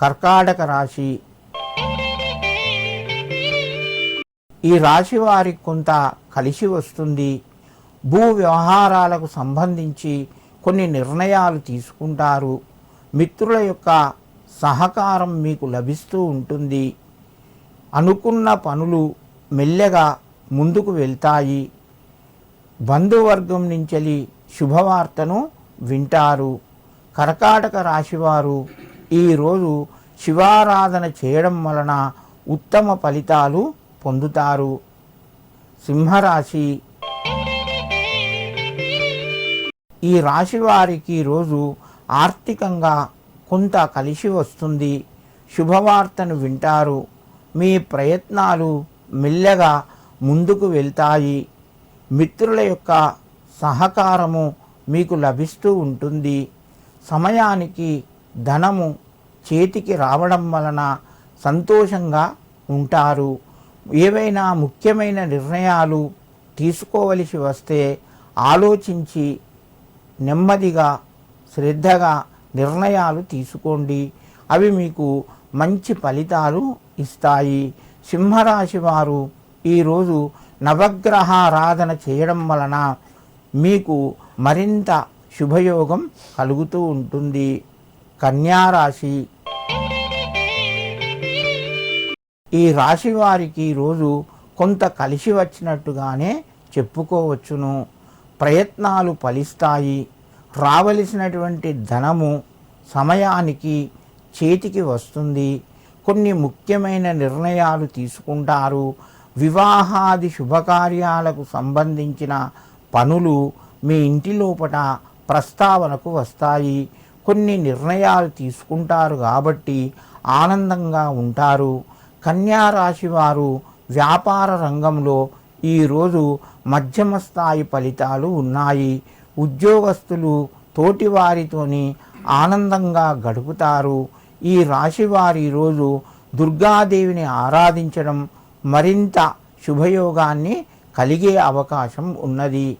కర్కాటక రాశి. ఈ రాశి వారికి కొంత కలిసి వస్తుంది. భూ వ్యవహారాలకు సంబంధించి కొన్ని నిర్ణయాలు తీసుకుంటారు. మిత్రుల యొక్క సహకారం మీకు లభిస్తూ ఉంటుంది. అనుకున్న పనులు మెల్లగా ముందుకు వెళ్తాయి. బంధువర్గం నుంచి శుభవార్తను వింటారు. కర్కాటక రాశివారు ఈరోజు శివారాధన చేయడం వలన ఉత్తమ ఫలితాలు పొందుతారు. సింహరాశి. ఈ రాశి వారికి ఈరోజు ఆర్థికంగా కొంత కలిసి వస్తుంది. శుభవార్తను వింటారు. మీ ప్రయత్నాలు మెల్లగా ముందుకు వెళ్తాయి. మిత్రుల యొక్క సహకారము మీకు లభిస్తూ ఉంటుంది. సమయానికి ధనము చేతికి రావడం వలన సంతోషంగా ఉంటారు. ఏవైనా ముఖ్యమైన నిర్ణయాలు తీసుకోవలసి వస్తే ఆలోచించి నెమ్మదిగా శ్రద్ధగా నిర్ణయాలు తీసుకోండి. అవి మీకు మంచి ఫలితాలు ఇస్తాయి. సింహరాశి వారు ఈరోజు నవగ్రహారాధన చేయడం వలన మీకు మరింత శుభయోగం కలుగుతూ ఉంటుంది. కన్యారాశి. ఈ రాశి వారికి ఈరోజు కొంత కలిసి వచ్చినట్టుగానే చెప్పుకోవచ్చును. ప్రయత్నాలు ఫలిస్తాయి. రావలసినటువంటి ధనము సమయానికి చేతికి వస్తుంది. కొన్ని ముఖ్యమైన నిర్ణయాలు తీసుకుంటారు. వివాహాది శుభకార్యాలకు సంబంధించిన పనులు మీ ఇంటి లోపల ప్రస్తావనకు వస్తాయి. కొన్ని నిర్ణయాలు తీసుకుంటారు కాబట్టి ఆనందంగా ఉంటారు. కన్యా రాశి వారు వ్యాపార రంగంలో ఈరోజు మధ్యమ స్థాయి ఫలితాలు ఉన్నాయి. ఉద్యోగస్తులు తోటివారితోని ఆనందంగా గడుపుతారు. ఈ రాశి వారు ఈరోజు దుర్గాదేవిని ఆరాధించడం మరింత శుభయోగాన్ని కలిగే అవకాశం ఉన్నది.